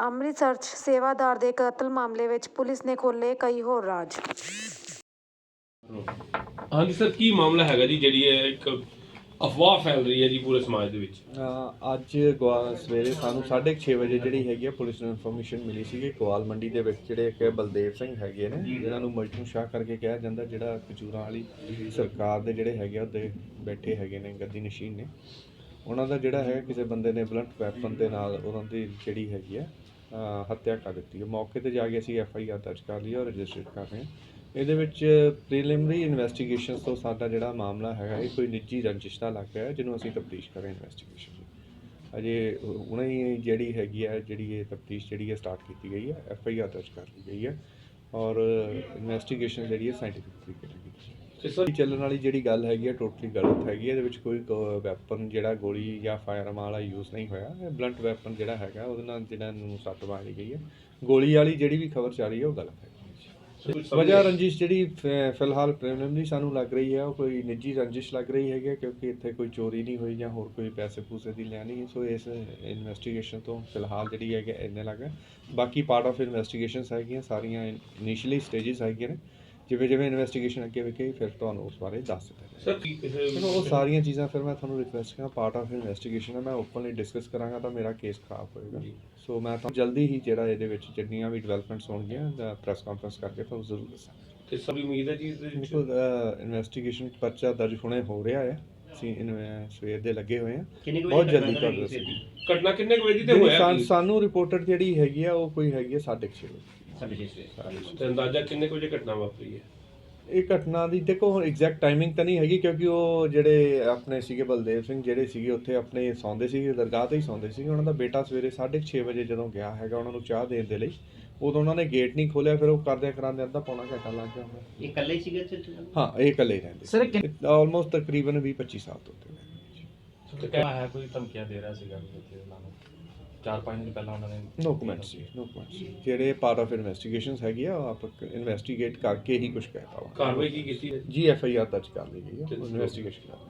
ਅੰਮ੍ਰਿਤਸਰ 'ਚ ਸੇਵਾਦਾਰ ਦੇ ਕਤਲ ਮਾਮਲੇ ਵਿੱਚ ਪੁਲਿਸ ਨੇ ਖੋਲ੍ਹੇ ਕਈ ਹੋਰ ਰਾਜ। ਹਾਂਜੀ ਸਰ ਕੀ ਮਾਮਲਾ ਹੈਗਾ ਜੀ ਜਿਹੜੀ ਇਹ ਇੱਕ ਅਫਵਾਹ ਫੈਲ ਰਹੀ ਹੈ ਜੀ ਪੂਰੇ ਸਮਾਜ ਦੇ ਵਿੱਚ? ਅੱਜ ਗਵਾ ਸਵੇਰੇ ਸਾਨੂੰ 6:30 ਵਜੇ ਜਿਹੜੀ ਹੈਗੀ ਆ ਪੁਲਿਸ ਨੂੰ ਇਨਫੋਰਮੇਸ਼ਨ ਮਿਲੀ ਸੀ ਕਿ ਗਵਾਲ ਮੰਡੀ ਦੇ ਵਿੱਚ ਜਿਹੜੇ ਇੱਕ ਬਲਦੇਵ ਸਿੰਘ ਹੈਗੇ ਨੇ ਜਿਹਨਾਂ ਨੂੰ ਮਜਨੂ ਸ਼ਾਹ ਕਰਕੇ ਕਿਹਾ ਜਾਂਦਾ ਜਿਹੜਾ ਕਚੂਰਾਂ ਵਾਲੀ ਸਰਕਾਰ ਦੇ ਜਿਹੜੇ ਹੈਗੇ ਆ ਉਹਦੇ ਬੈਠੇ ਹੈਗੇ ਨੇ ਗੱਦੀ ਨਸ਼ੀਨ ਨੇ। ਉਹਨਾਂ ਦਾ ਜਿਹੜਾ ਹੈ ਕਿਸੇ ਬੰਦੇ ਨੇ ਬਲੰਟ ਵੈਪਨ ਦੇ ਨਾਲ ਉਹਨਾਂ ਦੀ ਜਿਹੜੀ ਹੈਗੀ ਆ ਅ, ਹੱਤਿਆ ਕਰ ਦਿੱਤੀ ਹੈ। ਮੌਕੇ ਤੇ ਜਾ ਕੇ ਅਸੀਂ ਐਫ ਆਈ ਆਰ ਦਰਜ ਕਰ ਲਈ ਔਰ ਰਜਿਸਟਰ ਕਰ ਰਹੇ ਹਾਂ। ਇਹਦੇ ਵਿੱਚ ਪ੍ਰੀਲਿਮਿਨਰੀ ਇਨਵੈਸਟੀਗੇਸ਼ਨਸ ਤੋਂ ਸਾਡਾ ਜਿਹੜਾ ਮਾਮਲਾ ਹੈਗਾ, ਇਹ ਕੋਈ ਨਿੱਜੀ ਰੰਜਿਸ਼ ਦਾ ਲੱਗ ਰਿਹਾ ਹੈ, ਜਿਹਨੂੰ ਅਸੀਂ ਤਫਤੀਸ਼ ਕਰ ਰਹੇ ਇਨਵੈਸਟੀਗੇਸ਼ਨ ਅਜੇ ਹੁਣੇ ਹੀ ਜਿਹੜੀ ਹੈਗੀ ਹੈ, ਜਿਹੜੀ ਇਹ ਤਫਤੀਸ਼ ਜਿਹੜੀ ਹੈ ਸਟਾਰਟ ਕੀਤੀ ਗਈ ਹੈ। ਐਫ ਆਈ ਆਰ ਦਰਜ ਕਰ ਲਈ ਗਈ ਹੈ ਔਰ ਇਨਵੈਸਟੀਗੇਸ਼ਨ ਜਿਹੜੀ ਹੈ ਸਾਇੰਟੀਫਿਕ ਤਰੀਕੇ ਤੇ ਸਰ ਚੱਲਣ ਵਾਲੀ ਜਿਹੜੀ ਗੱਲ ਹੈਗੀ ਹੈ ਟੋਟਲੀ ਗਲਤ ਹੈਗੀ ਹੈ ਇਹਦੇ ਵਿੱਚ ਕੋਈ ਵੈਪਨ ਜਿਹੜਾ ਗੋਲੀ ਜਾਂ ਫਾਇਰ ਵਾਲਾ ਯੂਜ਼ ਨਹੀਂ ਹੋਇਆ। ਇਹ ਬਲੰਟ ਵੈਪਨ ਜਿਹੜਾ ਹੈਗਾ ਉਹਦੇ ਨਾਲ ਜਿਹੜਾ ਨੂੰ ਸੱਟ ਮਾਰੀ ਗਈ ਹੈ ਗੋਲੀ ਵਾਲੀ ਜਿਹੜੀ ਵੀ ਖਬਰ ਚੱਲ ਰਹੀ ਹੈ ਉਹ ਗਲਤ ਹੈ। ਵਜ੍ਹਾ ਰੰਜਿਸ਼ ਜਿਹੜੀ ਫਿਲਹਾਲ ਪ੍ਰੀਲਿਮਿਨਰੀ ਸਾਨੂੰ ਲੱਗ ਰਹੀ ਹੈ ਉਹ ਕੋਈ ਨਿੱਜੀ ਰੰਜਿਸ਼ ਲੱਗ ਰਹੀ ਹੈਗੀ ਹੈ ਕਿਉਂਕਿ ਇੱਥੇ ਕੋਈ ਚੋਰੀ ਨਹੀਂ ਹੋਈ ਜਾਂ ਹੋਰ ਕੋਈ ਪੈਸੇ ਪੂਸੇ ਦੀ ਲੈਣੀ ਹੈ। ਸੋ ਇਸ ਇਨਵੈਸਟੀਗੇਸ਼ਨ ਤੋਂ ਫਿਲਹਾਲ ਜਿਹੜੀ ਹੈਗੀ ਇੰਨੇ ਲੱਗ ਬਾਕੀ ਪਾਰਟ ਆਫ ਇਨਵੈਸਟੀਗੇਸ਼ਨਸ ਹੈਗੀਆਂ ਸਾਰੀਆਂ ਇਨੀਸ਼ੀਅਲੀ ਸਟੇजेस ਹੈਗੀਆਂ ਨੇ। ਜਿਵੇਂ ਜਿਵੇਂ ਇਨਵੈਸਟੀਗੇਸ਼ਨ ਅੱਗੇ ਵਿਖੇ ਫਿਰ ਤੁਹਾਨੂੰ ਉਸ ਬਾਰੇ ਦੱਸ ਦਿੱਤਾ ਜਾਏਗਾ। ਸਰ ਕੀ ਚਲੋ ਉਹ ਸਾਰੀਆਂ ਚੀਜ਼ਾਂ ਫਿਰ ਮੈਂ ਤੁਹਾਨੂੰ ਰਿਕਵੈਸਟ ਕਰਾਂ ਪਾਰਟ ਆਫ ਇਨਵੈਸਟੀਗੇਸ਼ਨ ਹੈ ਮੈਂ ਓਪਨਲੀ ਡਿਸਕਸ ਕਰਾਂਗਾ ਤਾਂ ਮੇਰਾ ਕੇਸ ਖਰਾਬ ਹੋਏਗਾ। ਸੋ ਮੈਂ ਤਾਂ ਜਲਦੀ ਹੀ ਜਿਹੜਾ ਇਹਦੇ ਵਿੱਚ ਜਿੰਨੀਆਂ ਵੀ ਡਿਵੈਲਪਮੈਂਟਸ ਹੋਣਗੀਆਂ ਪ੍ਰੈਸ ਕਾਨਫਰੰਸ ਕਰਕੇ ਤੁਹਾਨੂੰ ਜ਼ਰੂਰ ਦੱਸਾਂਗਾ। ਤੇ ਸਭ ਉਮੀਦ ਹੈ ਜੀ ਇਸ ਦੇ ਵਿੱਚ ਇਨਵੈਸਟੀਗੇਸ਼ਨ ਪਰਚਾ ਦਰਜ ਹੁਣੇ ਹੋ ਰਿਹਾ ਹੈ। ਅਸੀਂ ਇਨ- ਸਵੇਰ ਦੇ ਲੱਗੇ ਹੋਏ ਹਾਂ। ਕਿੰਨੇ ਕੁ ਬਹੁਤ ਜਲਦੀ ਤੁਹਾਨੂੰ? ਦੱਸਾਂਗੇ ਘਟਨਾ ਕਿੰਨੇ ਕੁ ਵਜੇ ਦੀ ਤੇ ਹੋਇਆ ਸਾਨ- ਰਿਪੋਰਟਰ ਜਿਹੜੀ ਹੈਗੀ ਆ ਉਹ ਕੋਈ ਹੈਗੀ ਹੈ 6:30 ਵਜੇ। ਤੇ ਅੰਦਾਜ਼ਾ ਕਿੰਨੇ ਕੁ ਵਜੇ ਘਟਨਾ ਵਾਪਰੀ ਹੈ? ਇਹ ਘਟਨਾ ਦੀ ਦੇਖੋ ਐਗਜ਼ੈਕਟ ਟਾਈਮਿੰਗ ਤਾਂ ਨਹੀਂ ਹੈਗੀ ਕਿਉਂਕਿ ਉਹ ਜਿਹੜੇ ਆਪਣੇ ਸੀਗੇ ਬਲਦੇਵ ਸਿੰਘ ਜਿਹੜੇ ਸੀਗੇ ਉੱਥੇ ਆਪਣੇ ਸੌਂਦੇ ਸੀਗੇ ਦਰਗਾਹ ਤੇ ਹੀ ਸੌਂਦੇ ਸੀਗੇ। ਉਹਨਾਂ ਦਾ ਬੇਟਾ ਸਵੇਰੇ 6:30 ਵਜੇ ਜਦੋਂ ਗਿਆ ਹੈਗਾ ਉਹਨਾਂ ਨੂੰ ਚਾਹ ਦੇਣ ਦੇ ਲਈ ਉਦੋਂ ਉਹਨਾਂ ਨੇ ਗੇਟ ਨਹੀਂ ਖੋਲਿਆ ਫਿਰ ਉਹ ਕਰਦਿਆਂ ਕਰਾਂਦੇ ਅੱਧਾ ਪੌਣਾ ਘੰਟਾ ਲੱਗ ਗਿਆ ਉਹਨਾਂ ਇਹ ਇਕੱਲੇ ਹੀ ਸੀਗੇ ਇੱਥੇ ਹਾਂ ਇਹ ਇਕੱਲੇ ਹੀ ਰਹਿੰਦੇ ਸਰ ਆਲਮੋਸਟ ਤਕਰੀਬਨ 20 25 ਸਾਲ ਤੋਂ ਉੱਤੇ ਤੇ ਕਿਹਾ ਹੈ ਕੋਈ ਧਮਕੀਆਂ ਦੇ ਰਿਹਾ ਸੀਗਾ ਇੱਥੇ ਉਹਨਾਂ ਨੂੰ? ਚਾਰ ਪੰਜ ਦਿਨ ਪਹਿਲਾਂ ਉਹਨਾਂ ਨੇ ਨੋ ਕਮੈਂਟਸ ਜੀ ਨੋ ਕਮੈਂਟਸ ਜਿਹੜੇ ਪਾਰਟ ਆਫ ਇਨਵੈਸਟੀਗੇਸ਼ਨਸ ਹੈਗੀ ਆ ਉਹ ਆਪ ਇਨਵੈਸਟੀਗੇਟ ਕਰਕੇ ਹੀ ਕੁਝ ਕਹਿ ਪਾਵਾਂਗੇ ਕਾਰਵਾਈ ਕੀ ਕੀਤੀ ਹੈ? ਜੀ ਐਫ ਆਈ ਆਰ ਦਰਜ ਕਰ ਲਈ ਗਈ ਹੈ ਇਨਵੈਸਟੀਗੇਸ਼ਨ।